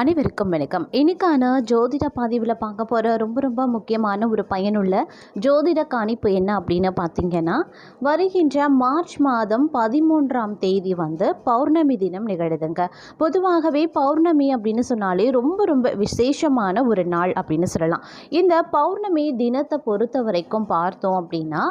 அனைவருக்கும் வணக்கம். இன்னைக்கான ஜோதிட பதிவில் பார்க்க போகிற ரொம்ப ரொம்ப முக்கியமான ஒரு பயனுள்ள ஜோதிட காணிப்பு என்ன அப்படின்னு பார்த்தீங்கன்னா வருகின்ற மார்ச் மாதம் பதிமூன்றாம் தேதி வந்து பௌர்ணமி தினம் நிகழுதுங்க. பொதுவாகவே பௌர்ணமி அப்படின்னு சொன்னாலே ரொம்ப ரொம்ப விசேஷமான ஒரு நாள் அப்படின்னு சொல்லலாம். இந்த பௌர்ணமி தினத்தை பொறுத்த வரைக்கும் பார்த்தோம் அப்படின்னா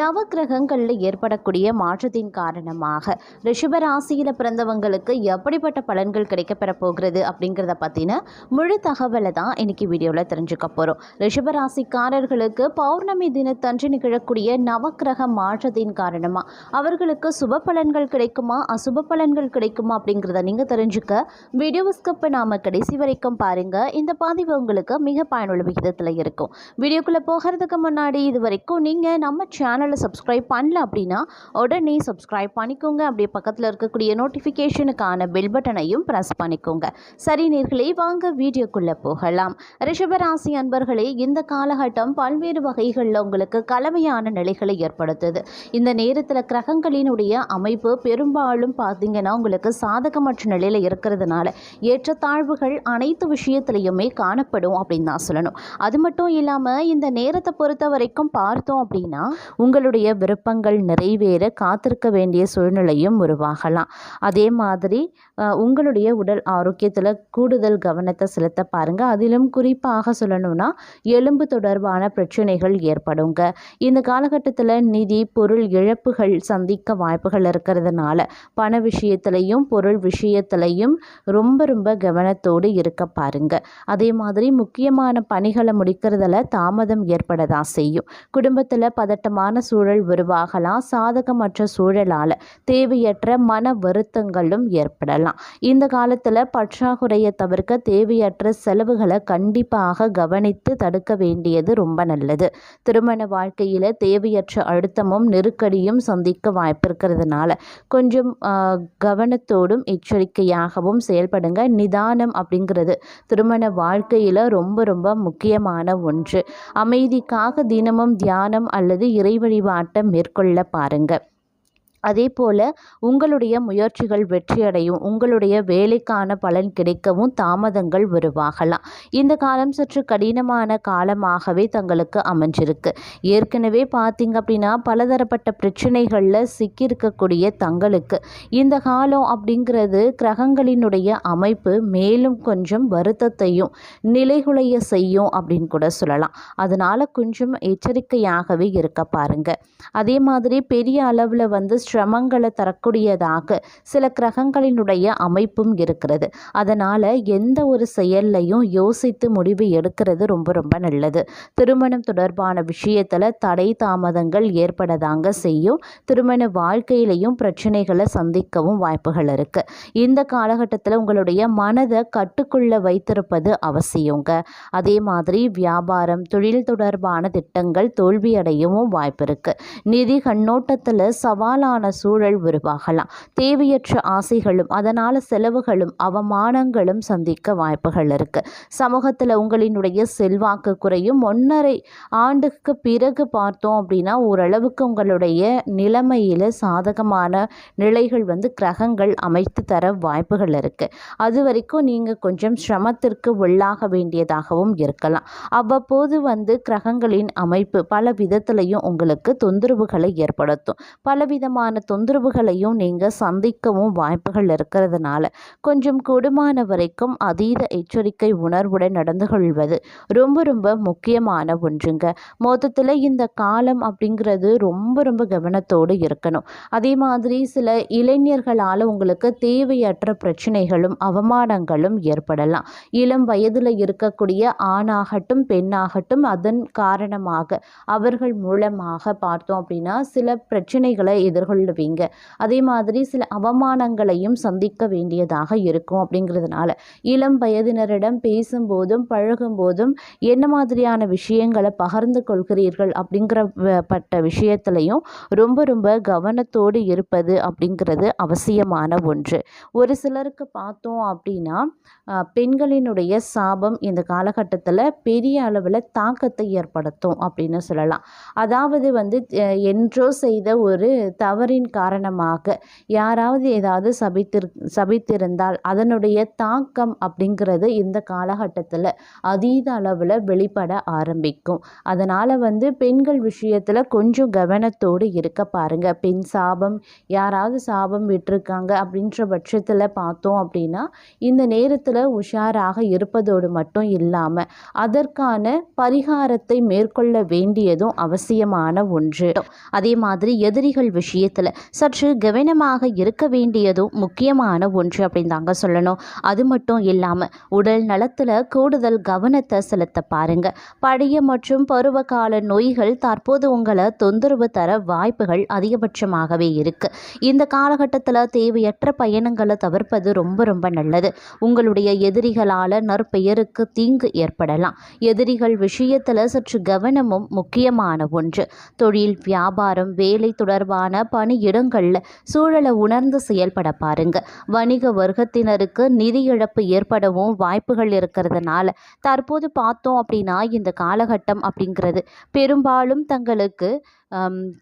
நவக்கிரகங்களில் ஏற்படக்கூடிய மாற்றத்தின் காரணமாக ரிஷபராசியில் பிறந்தவங்களுக்கு எப்படிப்பட்ட பலன்கள் கிடைக்கப்பெற போகிறது அப்படிங்கிறது பற்றின முழு தகவலை தான் இன்னைக்கு வீடியோவில் தெரிஞ்சுக்க போகிறோம் ரிஷபராசிக்காரர்களுக்கு பௌர்ணமி தினத்தன்று நிகழக்கூடிய நவக்கிரக மாற்றத்தின் காரணமாக அவர்களுக்கு சுப பலன்கள் கிடைக்குமா? அசுப பலன்கள் கிடைக்குமா? அப்படிங்கிறத நீங்கள் தெரிஞ்சுக்க வீடியோ ஸ்கிப் நாம கடைசி வரைக்கும் பாருங்கள் இந்த பதிவு உங்களுக்கு மிக பயனுள்ள விகிதத்தில் இருக்கும். வீடியோக்குள்ளே போகிறதுக்கு முன்னாடி இது வரைக்கும் நீங்கள் நம்ம சேனலை சப்ஸ்கிரைப் பண்ணல அப்படின்னா உடனே சப்ஸ்கிரைப் பண்ணிக்கோங்க. அப்படியே பக்கத்தில் இருக்கக்கூடிய நோட்டிஃபிகேஷனுக்கான பெல் பட்டனையும் ப்ரெஸ் பண்ணிக்கோங்க. சரி நேர்களே வாங்க வீடியோக்குள்ளே போகலாம். ரிஷபராசி அன்பர்களே இந்த காலகட்டம் பல்வேறு வகைகளில் உங்களுக்கு கலவையான நிலைகளை ஏற்படுத்துது. இந்த நேரத்தில் கிரகங்களினுடைய அமைப்பு பெரும்பாலும் பார்த்தீங்கன்னா உங்களுக்கு சாதகமற்ற நிலையில் இருக்கிறதுனால ஏற்றத்தாழ்வுகள் அனைத்து விஷயத்திலையுமே காணப்படும் அப்படின்னு தான் சொல்லணும். அது மட்டும் இல்லாமல் இந்த நேரத்தை பொறுத்த வரைக்கும் பார்த்தோம் அப்படின்னா உங்களுடைய விருப்பங்கள் நிறைவேற காத்திருக்க வேண்டிய சூழ்நிலையும் உருவாகலாம். அதே மாதிரி உங்களுடைய உடல் ஆரோக்கியத்தில் கூடுதல் கவனத்தை செலுத்த பாருங்க. அதிலும் குறிப்பாக சொல்லணும்னா எலும்பு தொடர்பான பிரச்சனைகள் ஏற்படுங்க. இந்த காலகட்டத்தில் நிதி பொருள் இழப்புகள் சந்திக்க வாய்ப்புகள் இருக்கிறதுனால பண விஷயத்திலையும் பொருள் விஷயத்திலையும் ரொம்ப ரொம்ப கவனத்தோடு இருக்க பாருங்க. அதே மாதிரி முக்கியமான பணிகளை முடிக்கிறதுல தாமதம் ஏற்படதா செய்யும். குடும்பத்தில் பதட்டமான சூழல் உருவாகலாம். சாதகமற்ற சூழலால் தேவையற்ற மன வருத்தங்களும் ஏற்படலாம். இந்த காலத்தில் பற்றாக்குறையை தவிர்க்க தேவையற்ற செலவுகளை கண்டிப்பாக கவனித்து தடுக்க வேண்டியது ரொம்ப நல்லது. திருமண வாழ்க்கையில் தேவையற்ற அழுத்தமும் நெருக்கடியும் சந்திக்க வாய்ப்பு இருக்கிறதுனால கொஞ்சம் கவனத்தோடும் எச்சரிக்கையாகவும் செயல்படுங்க. நிதானம் அப்படிங்கிறது திருமண வாழ்க்கையில் ரொம்ப ரொம்ப முக்கியமான ஒன்று. அமைதிக்காக தினமும் தியானம் அல்லது இறை வழிபாட்டை மேற்கொள்ள பாருங்கள் அதே போல் உங்களுடைய முயற்சிகள் வெற்றியடையும். உங்களுடைய வேலைக்கான பலன் கிடைக்கவும் தாமதங்கள் உருவாகலாம். இந்த காலம் சற்று கடினமான காலமாகவே தங்களுக்கு அமைஞ்சிருக்கு. ஏற்கனவே பார்த்தீங்க அப்படின்னா பலதரப்பட்ட பிரச்சனைகளில் சிக்கியிருக்கக்கூடிய தங்களுக்கு இந்த காலம் அப்படிங்கிறது கிரகங்களினுடைய அமைப்பு மேலும் கொஞ்சம் வருத்தத்தையும் நிலைகுலைய செய்யும் அப்படின்னு கூட சொல்லலாம். அதனால் கொஞ்சம் எச்சரிக்கையாகவே இருக்க பாருங்க. அதே மாதிரி பெரிய அளவில் வந்து சிரமங்களை தரக்கூடியதாக சில கிரகங்களினுடைய அமைப்பும் இருக்கிறது. அதனால் எந்த ஒரு செயல்லையும் யோசித்து முடிவு எடுக்கிறது ரொம்ப ரொம்ப நல்லது. திருமணம் தொடர்பான விஷயத்தில் தடை தாமதங்கள் ஏற்படதாங்க செய்யும். திருமண வாழ்க்கையிலையும் பிரச்சனைகளை சந்திக்கவும் வாய்ப்புகள் இருக்குது இந்த காலகட்டத்தில் உங்களுடைய மனதை கட்டுக்குள்ள வைத்திருப்பது அவசியங்க. அதே மாதிரி வியாபாரம் தொழில் தொடர்பான திட்டங்கள் தோல்வியடையவும் வாய்ப்பு இருக்கு. நிதி கண்ணோட்டத்தில் சவாலான சூழல் உருவாகலாம். தேவையற்ற ஆசைகளும் அதனால் செலவுகளும் அவமானங்களும் சந்திக்க வாய்ப்புகள் இருக்கு. சமூகத்தில் உங்களினுடைய செல்வாக்கு குறையும். ஒன்றரை ஆண்டுக்கு பிறகு பார்த்தோம் அப்படின்னா ஓரளவுக்கு உங்களுடைய நிலைமையில் சாதகமான நிலைகள் வந்து கிரகங்கள் அமைத்து தர வாய்ப்புகள் இருக்கு. அது வரைக்கும் நீங்கள் கொஞ்சம் சிரமத்திற்கு உள்ளாக வேண்டியதாகவும் இருக்கலாம். அவ்வப்போது வந்து கிரகங்களின் அமைப்பு பல விதத்திலையும் உங்களுக்கு தொந்தரவுகளை ஏற்படுத்தும். பலவிதமான தொந்தரவுகளையும் நீங்கள் சந்திக்கவும் வாய்ப்புகள் இருக்கிறதுனால கொஞ்சம் கூடுமான வரைக்கும் அதீத எச்சரிக்கை உணர்வுடன் நடந்து கொள்வது ரொம்ப ரொம்ப முக்கியமான ஒன்றுங்க. மொத்தத்தில் இந்த காலம் அப்படிங்கிறது ரொம்ப ரொம்ப கவனத்தோடு இருக்கணும். அதே மாதிரி சில இளைஞர்களால் உங்களுக்கு தேவையற்ற பிரச்சனைகளும் அவமானங்களும் ஏற்படலாம். இளம் வயதில் இருக்கக்கூடிய ஆணாகட்டும் பெண்ணாகட்டும் அதன் காரணமாக அவர்கள் மூலமாக பார்த்தோம் அப்படின்னா சில பிரச்சனைகளை கொள்ளுவீங்க அதே மாதிரி சில அவமானங்களையும் சந்திக்க வேண்டியதாக இருக்கும் அப்படிங்கிறதுனால இளம் வயதினரிடம் பேசும்போதும் பழகும்போதும் என்ன மாதிரியான விஷயங்களை பகிர்ந்து கொள்கிறீர்கள் அப்படிங்கிற பட்ட விஷயத்துலையும் ரொம்ப ரொம்ப கவனத்தோடு இருப்பது அப்படிங்கிறது அவசியமான ஒன்று. ஒரு சிலருக்கு பார்த்தோம் அப்படின்னா பெண்களினுடைய சாபம் இந்த காலகட்டத்தில் பெரிய அளவில் தாக்கத்தை ஏற்படுத்தும் அப்படின்னு சொல்லலாம். அதாவது வந்து என்றோ செய்த ஒரு தவறு தவறின் காரணமாக யாராவது ஏதாவது சபித்திரு சபித்திருந்தால் அதனுடைய தாக்கம் அப்படிங்கிறது இந்த காலகட்டத்தில் அதீத அளவில் வெளிப்பட ஆரம்பிக்கும். அதனால் வந்து பெண்கள் விஷயத்தில் கொஞ்சம் கவனத்தோடு இருக்க பாருங்கள் பெண் சாபம் யாராவது சாபம் விட்டிருக்காங்க அப்படின்ற பட்சத்தில் பார்த்தோம் அப்படின்னா இந்த நேரத்தில் உஷாராக இருப்பதோடு மட்டும் இல்லாமல் அதற்கான பரிகாரத்தை மேற்கொள்ள வேண்டியதும் அவசியமான ஒன்று. அதே மாதிரி எதிரிகள் விஷயத்தில் சற்று கவனமாக இருக்க வேண்டியதும் முக்கியமான ஒன்று அப்படின்னு தாங்க சொல்லணும். அது மட்டும் இல்லாமல் உடல் நலத்தில் கூடுதல் கவனத்தை செலுத்த பாருங்க. பழைய மற்றும் பருவகால நோய்கள் தற்போது உங்களை தொந்தரவு தர வாய்ப்புகள் அதிகபட்சமாகவே இருக்கு. இந்த காலகட்டத்தில் தேவையற்ற பயணங்களை தவிர்ப்பது ரொம்ப ரொம்ப நல்லது. உங்களுடைய எதிரிகளால் நற்பெயருக்கு தீங்கு ஏற்படலாம். எதிரிகள் விஷயத்தில் சற்று கவனமும் முக்கியமான ஒன்று. தொழில் வியாபாரம் வேலை தொடர்பான பணியிடங்களில் சூழலை உணர்ந்து செயல்பட பாருங்க. வணிக வர்க்கத்தினருக்கு நிதி இழப்பு ஏற்படவும் வாய்ப்புகள் இருக்கிறதுனால தற்போது பார்த்தோம் அப்படின்னா இந்த காலகட்டம் அப்படிங்கிறது பெரும்பாலும் தங்களுக்கு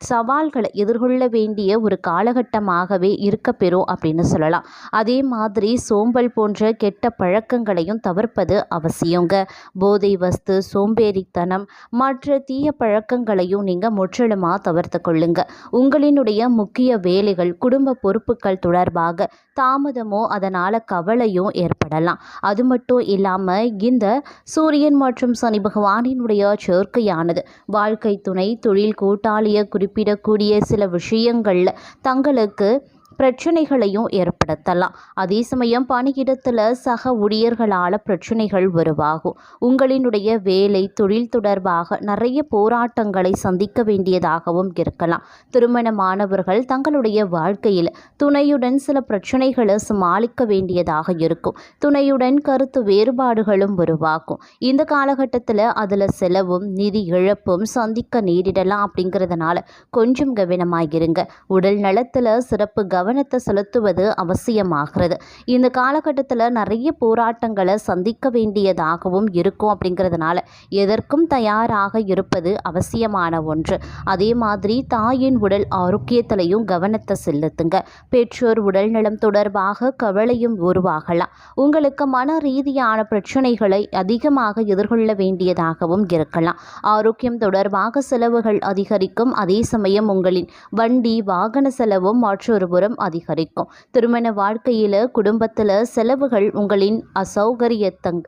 சவால்களை எதிர்கொள்ள வேண்டிய ஒரு காலகட்டமாகவே இருக்கப்பெறும் அப்படின்னு சொல்லலாம். அதே மாதிரி சோம்பல் போன்ற கெட்ட பழக்கங்களையும் தவிர்ப்பது அவசியங்க. போதை வஸ்து சோம்பேறித்தனம் மற்ற தீய பழக்கங்களையும் நீங்கள் முற்றிலுமாக தவிர்த்து கொள்ளுங்க. உங்களினுடைய முக்கிய வேலைகள் குடும்ப பொறுப்புகள் தொடர்பாக தாமதமோ அதனால் கவலையும் ஏற்படலாம். அது மட்டும் இல்லாமல் இந்த சூரியன் மற்றும் சனி பகவானினுடைய சேர்க்கையானது. வாழ்க்கை துணை தொழில் கூட்டாளியை குறிப்பிடக்கூடிய சில விஷயங்களில் தங்களுக்கு பிரச்சனைகளையும் ஏற்படுத்தலாம். அதே சமயம் பணியிடத்தில் சக ஊழியர்களால் பிரச்சனைகள் உருவாகும். உங்களினுடைய வேலை தொழில் தொடர்பாக நிறைய போராட்டங்களை சந்திக்க வேண்டியதாகவும் இருக்கலாம். திருமணமானவர்கள் தங்களுடைய வாழ்க்கையில் துணையுடன் சில பிரச்சனைகளை சமாளிக்க வேண்டியதாக இருக்கும். துணையுடன் கருத்து வேறுபாடுகளும் உருவாகும். இந்த காலகட்டத்தில் அதில் செலவும் நிதி இழப்பும் சந்திக்க நேரிடலாம் அப்படிங்கிறதுனால கொஞ்சம் கவனமாகிருங்க உடல் நலத்தில் சிறப்பு கவனம் கவனத்தை செலுத்துவது அவசியமாகிறது. இந்த காலகட்டத்தில் நிறைய போராட்டங்களை சந்திக்க வேண்டியதாகவும் இருக்கும் அப்படிங்கிறதுனால எதற்கும் தயாராக இருப்பது அவசியமான ஒன்று. அதே மாதிரி தாயின் உடல் ஆரோக்கியத்திலையும் கவனத்தை செலுத்துங்க. பெற்றோர் உடல் நலம் தொடர்பாக கவலையும் உருவாகலாம். உங்களுக்கு மன ரீதியான பிரச்சனைகளை அதிகமாக எதிர்கொள்ள வேண்டியதாகவும் இருக்கலாம். ஆரோக்கியம் தொடர்பாக செலவுகள் அதிகரிக்கும். அதே சமயம் உங்களின் வண்டி வாகன செலவும் மற்றொரு புறம் அதிகரிக்கும். திருமண வாழ்க்கையில் குடும்பத்தில் செலவுகள் உங்களின் அசௌகரியத்தங்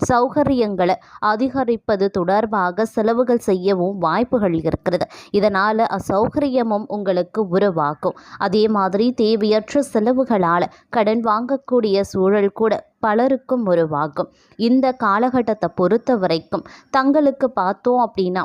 சௌகரியங்களை அதிகரிப்பது தொடர்பாக செலவுகள் செய்யவும் வாய்ப்புகள் இருக்கிறது. இதனால் அசௌகரியமும் உங்களுக்கு உருவாகும். அதே மாதிரி தேவையற்ற செலவுகளால் கடன் வாங்கக்கூடிய சூழல் கூட பலருக்கும் உருவாகும். இந்த காலகட்டத்தை பொறுத்த வரைக்கும் தங்களுக்கு பார்த்தோம் அப்படின்னா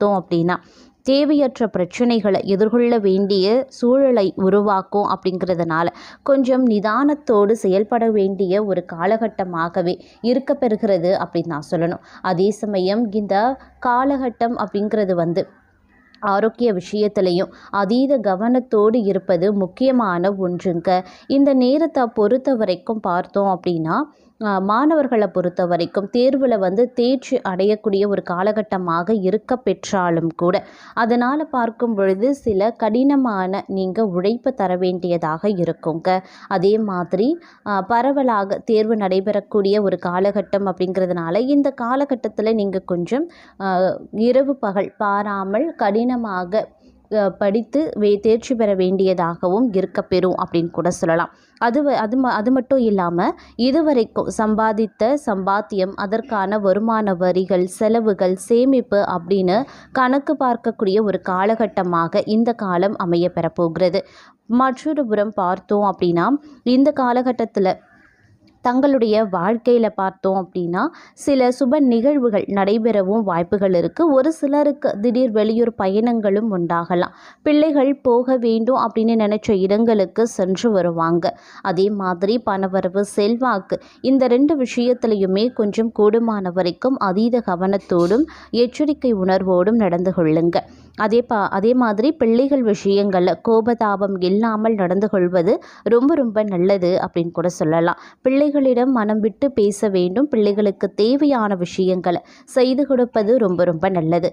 பார்த்தோம் அப்படின்னா தேவையற்ற பிரச்சனைகளை எதிர்கொள்ள வேண்டிய சூழலை உருவாக்கும் அப்படிங்கிறதுனால கொஞ்சம் நிதானத்தோடு செயல்பட வேண்டிய ஒரு காலகட்டமாகவே இருக்க பெறுகிறது அப்படின்னு நான் சொல்லணும். அதே சமயம் இந்த காலகட்டம் அப்படிங்கிறது வந்து ஆரோக்கிய விஷயத்திலையும் அதீத கவனத்தோடு இருப்பது முக்கியமான ஒன்றுங்க. இந்த நேரத்தை பொறுத்த வரைக்கும் பார்த்தோம் அப்படின்னா மாணவர்களை பொறுத்த வரைக்கும் தேர்வில் வந்து தேர்ச்சி அடையக்கூடிய ஒரு காலகட்டமாக இருக்க பெற்றாலும் கூட அதனால் பார்க்கும் பொழுது சில கடினமான நீங்கள் உழைப்பு தர வேண்டியதாக இருக்குங்க. அதே மாதிரி பரவலாக தேர்வு நடைபெறக்கூடிய ஒரு காலகட்டம் அப்படிங்கிறதுனால இந்த காலகட்டத்தில் நீங்கள் கொஞ்சம் இரவு பகல் பாராமல் கடினமாக படித்து வே தேர்ச்சி பெற வேண்டியதாகவும் இருக்கப்பெறும் அப்படின்னு கூட சொல்லலாம். அது அது ம அது மட்டும் இல்லாமல் இதுவரைக்கும் சம்பாதித்த சம்பாத்தியம் அதற்கான வருமான வரிகள் செலவுகள் சேமிப்பு அப்படின்னு கணக்கு பார்க்கக்கூடிய ஒரு காலகட்டமாக இந்த காலம் அமைய பெறப்போகிறது மற்றொரு புறம் பார்த்தோம் அப்படின்னா இந்த காலகட்டத்தில் தங்களுடைய வாழ்க்கையில் பார்த்தோம் அப்படின்னா சில சுப நிகழ்வுகள் நடைபெறவும் வாய்ப்புகள் இருக்குது ஒரு சிலருக்கு திடீர் வெளியூர் பயணங்களும் உண்டாகலாம். பிள்ளைகள் போக வேண்டும் அப்படின்னு நினச்ச இடங்களுக்கு சென்று வருவாங்க. அதே மாதிரி பணவரவு செல்வாக்கு இந்த ரெண்டு விஷயத்துலையுமே கொஞ்சம் கூடுமான வரைக்கும் அதீத கவனத்தோடும் எச்சரிக்கை உணர்வோடும் நடந்து கொள்ளுங்க. அதே பா அதே மாதிரி பிள்ளைகள் விஷயங்களில் கோபதாபம் இல்லாமல் நடந்து கொள்வது ரொம்ப ரொம்ப நல்லது அப்படின்னு கூட சொல்லலாம். பிள்ளை பிள்ளைகளிடம் மனம் விட்டு பேச வேண்டும். பிள்ளைகளுக்கு தேவையான விஷயங்களை செய்து கொடுப்பது ரொம்ப ரொம்ப நல்லது.